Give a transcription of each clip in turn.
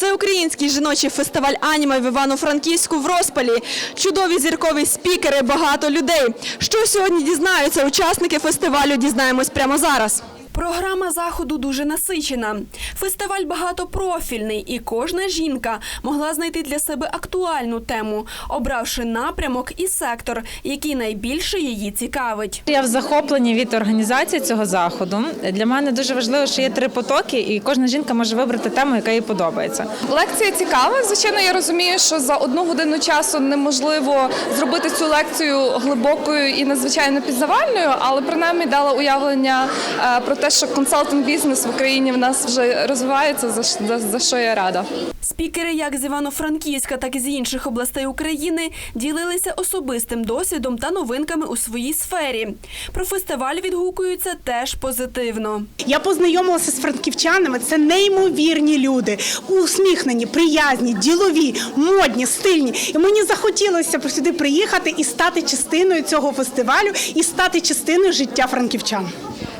Всеукраїнський жіночий фестиваль аніме в Івано-Франківську в розпалі. Чудові зіркові спікери, багато людей. Що сьогодні дізнаються учасники фестивалю, дізнаємось прямо зараз. Програма заходу дуже насичена. Фестиваль багатопрофільний, і кожна жінка могла знайти для себе актуальну тему, обравши напрямок і сектор, який найбільше її цікавить. Я в захопленні від організації цього заходу. Для мене дуже важливо, що є три потоки, і кожна жінка може вибрати тему, яка їй подобається. Лекція цікава. Звичайно, я розумію, що за одну годину часу неможливо зробити цю лекцію глибокою і надзвичайно пізнавальною, але принаймні дала уявлення е, про те, що консалтинг бізнес в Україні в нас вже розвивається, за, за, за що я рада. Спікери як з Івано-Франківська, так і з інших областей України ділилися особистим досвідом та новинками у своїй сфері. Про фестиваль відгукуються теж позитивно. Я познайомилася з франківчанами. Це неймовірні люди, усміхнені, приязні, ділові, модні, стильні. І мені захотілося сюди приїхати і стати частиною цього фестивалю, і стати частиною життя франківчан.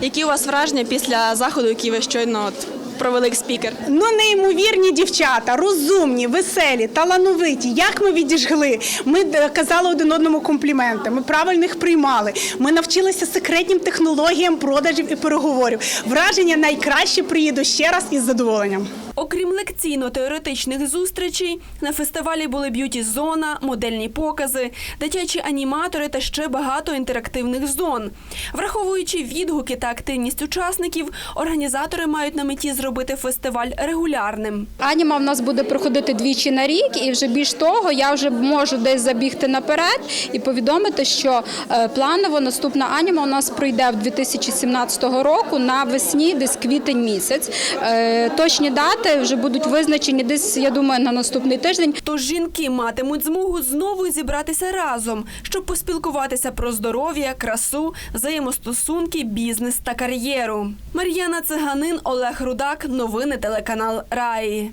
Які у вас враження після заходу, який ви щойно от провели як спікер? Ну, неймовірні дівчата, розумні, веселі, талановиті. Як ми відіжгли? Ми е, казали один одному компліменти. Ми правильно їх приймали. Ми навчилися секретнім технологіям продажів і переговорів. Враження найкраще приїду ще раз із задоволенням. Окрім лекційно-теоретичних зустрічей, на фестивалі були б'юті-зона, модельні покази, дитячі аніматори та ще багато інтерактивних зон. Враховуючи відгуки та активність учасників, організатори мають на меті зробити фестиваль регулярним. Аніма в нас буде проходити двічі на рік, і вже більш того, я вже можу десь забігти наперед і повідомити, що е, планово наступна аніма у нас пройде в 2017 року на весні, десь квітень місяць. Е, Точні дати вже будуть визначені десь, я думаю, на наступний тиждень. Тож жінки матимуть змогу знову зібратися разом, щоб поспілкуватися про здоров'я, красу, взаємостосунки, бізнес та кар'єру. Мар'яна Циганин, Олег Рудак. Новини телеканал Раї.